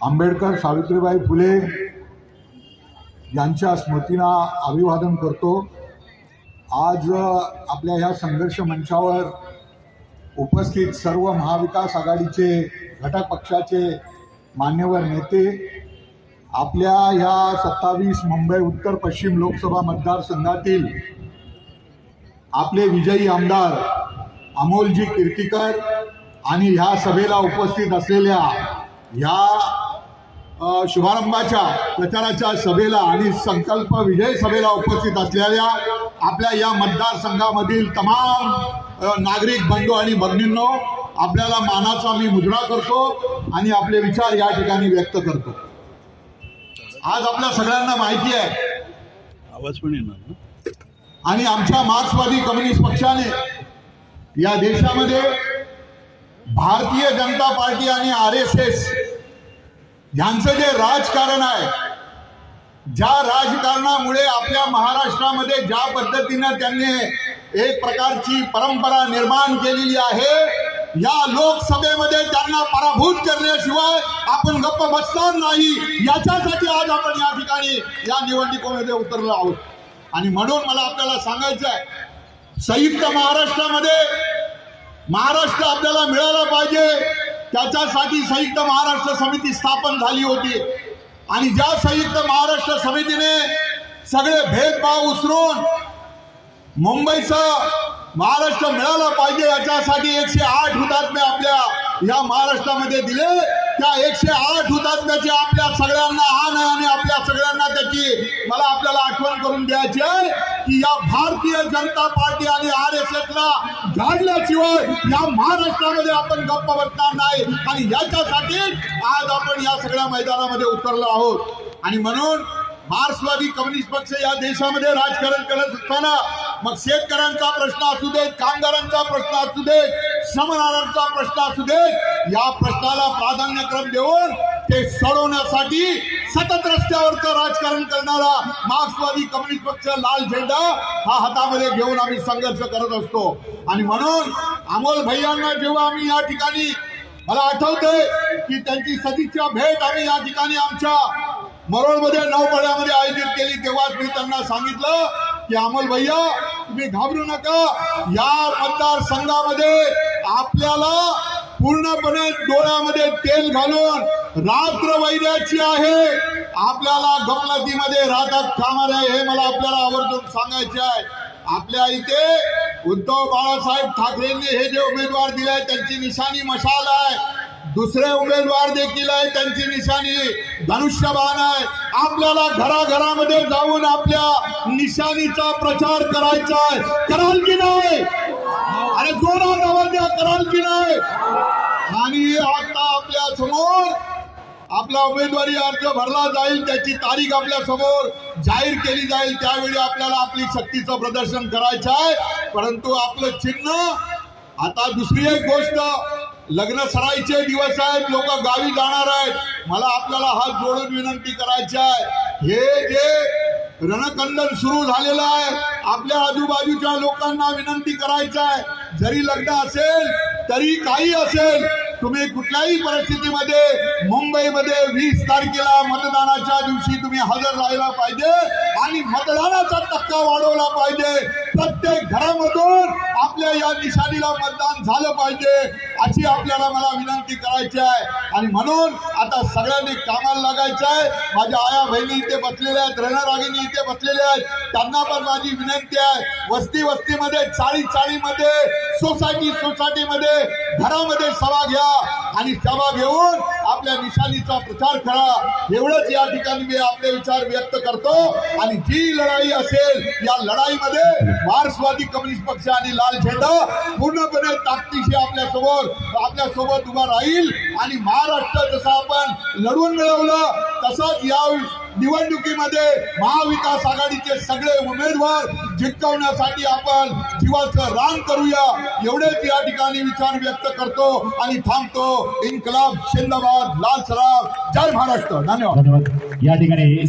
आंबेडकर सावित्रीबाई फुले यांच्या स्मृतींना अभिवादन करतो. आज आपल्या ह्या संघर्ष मंचावर उपस्थित सर्व महाविकास आघाडीचे घटक पक्षाचे मान्यवर नेते आपल्या ह्या सत्तावीस मुंबई उत्तर पश्चिम लोकसभा मतदारसंघातील आपले विजयी आमदार अमोलजी कीर्तीकर आणि ह्या सभेला उपस्थित असलेल्या ह्या शुभारंभाच्या प्रचाराच्या सभेला आणि संकल्प विजय सभेला उपस्थित असलेल्या आपल्या या मतदारसंघामधील तमाम नागरिक बंधू आणि भगिनींनो आपल्याला मानाचा मी मुजरा करतो आणि आपले विचार या ठिकाणी व्यक्त करतो. आज आपल्या सगळ्यांना माहिती आहे. आवाज पण येणार आणि आमच्या मार्क्सवादी कम्युनिस्ट पक्षाने या देशामध्ये भारतीय जनता पार्टी आणि आर एस एस यांचं जे राजकारण आहे ज्या राजकारणामुळे आपल्या महाराष्ट्रामध्ये ज्या पद्धतीनं त्यांनी एक प्रकारची परंपरा निर्माण केलेली आहे या लोकसभेमध्ये त्यांना पराभूत करण्याशिवाय आपण गप्प बसणार नाही. याच्यासाठी आज आपण या ठिकाणी या निवडणुकीमध्ये उतरलो आहोत. आणि म्हणून मला आपल्याला सांगायचं आहे संयुक्त महाराष्ट्रामध्ये महाराष्ट्र आपल्याला मिळाला पाहिजे. त्याच्यासाठी संयुक्त महाराष्ट्र समिती स्थापन झाली होती. आणि ज्या संयुक्त महाराष्ट्र समितीने सगळे भेदभाव उसरून मुंबईचं महाराष्ट्र मिळालं पाहिजे याच्यासाठी एकशे आठ हुतात्मे आपल्या या महाराष्ट्रामध्ये दिले. त्या एकशे आठ हुतात्म्याची आपल्या सगळ्यांना आण आहे आणि आपल्या सगळ्यांना त्याची मला आपल्याला आठवण करून द्यायची आहे. की या भारतीय जनता पार्टी आणि आर एस एसला गाडल्याशिवाय या महाराष्ट्रामध्ये आपण गप्प बसणार नाही. आणि याच्यासाठी आज आपण या सगळ्या मैदानामध्ये उतरलो आहोत. आणि म्हणून मार्क्सवादी कम्युनिस्ट पक्ष या देशामध्ये राजकारण करत असताना मग शेतकऱ्यांचा प्रश्न असू देत कामगारांचा प्रश्न असू देत श्रमणाऱ्यांचा प्रश्न असू देत या प्रश्नाला प्राधान्यक्रम देऊन ते सोडवण्यासाठी सतत रस्त्यावरचं राजकारण करणारा मार्क्सवादी कम्युनिस्ट पक्ष लाल झेंडा हा हातामध्ये घेऊन आम्ही संघर्ष करत असतो. आणि म्हणून अमोल भैयांना जेव्हा आम्ही या ठिकाणी मला आठवतंय की त्यांची सदिच्छा भेट आम्ही या ठिकाणी आमच्या मरोळमध्ये नौपड्यामध्ये आयोजित केली तेव्हाच मी त्यांना सांगितलं की अमोल भैया तुम्ही घाबरू नका. या मतदारसंघामध्ये आपल्याला पूर्णपणे डोळ्यामध्ये तेल घालून रात्र वैद्याची आहे. आपल्याला गमलतीमध्ये राहतात कामार आहे हे मला आपल्याला आवर्जून सांगायचे आहे. आपल्या इथे उद्धव बाळासाहेब ठाकरेंनी हे जे उमेदवार दिले त्यांची निशाणी मशाल आहे. दुसरे उमेदवार देखील आहे त्यांची निशाणी धनुष्यबाण आहे. आपल्याला घराघरामध्ये जाऊन आपल्या निशाणीचा प्रचार करायचा आहे. कराल की नाही? अरे जोरात आवाज द्या कराल की नाही? आणि आता आपल्यासमोर आपला उमेदवारी अर्ज भरला जाईल त्याची तारीख आपल्यासमोर जाहीर केली जाईल. त्यावेळी आपल्याला आपली शक्तीचं प्रदर्शन करायचं आहे. परंतु आपलं चिन्ह आता दुसरी एक गोष्ट लग्न सरायचे दिवस आहेत लोक गावी जाणार आहेत. मला आपल्याला हात जोडून विनंती करायची आहे. हे जे रणकंदन सुरू झालेलं आहे आपल्या आजूबाजूच्या लोकांना विनंती करायचं आहे. जरी लग्न असेल तरी काही असेल तुम्ही कुठल्याही परिस्थितीमध्ये मुंबईमध्ये वीस तारखेला मतदानाच्या दिवशी तुम्ही हजर राहायला पाहिजे आणि मतदानाचा टक्का वाढवला पाहिजे. प्रत्येक घरामधून आपल्या या निशाणीला मतदान झालं पाहिजे. अशी आपल्याला मला विनंती करायची आहे. आणि म्हणून आता सगळ्यांनी कामाला लागायचं आहे. माझ्या आया बहिणी इथे बसलेल्या आहेत रणरागिनी इथे बसलेल्या आहेत. त्यांना पण माझी विनंती आहे. वस्ती वस्तीमध्ये चाळी चाळीमध्ये सोसायटी सोसायटीमध्ये घरामध्ये सभा घ्या. आणि सभा घेऊन आपल्या निशाणीचा प्रचार करा. एवढंच या ठिकाणी मी आपले विचार व्यक्त करतो. आणि जी लढाई असेल या लढाईमध्ये मार्क्सवादी कम्युनिस्ट पक्ष आणि लाल झेंडा पूर्णपणे ताकदीशी आपल्यासमोर आपल्यासोबत उभा राहील. आणि महाराष्ट्र जसं आपण लढवून मिळवलं तसंच या निवडणुकीमध्ये महाविकास आघाडीचे सगळे उमेदवार जिंकवण्यासाठी आपण जीवाचं रान करूया. एवढेच या ठिकाणी विचार व्यक्त करतो आणि थांबतो. इन्कलाब शिंदाबाद लाल सराव. जय महाराष्ट्र. धन्यवाद. धन्यवाद. या ठिकाणी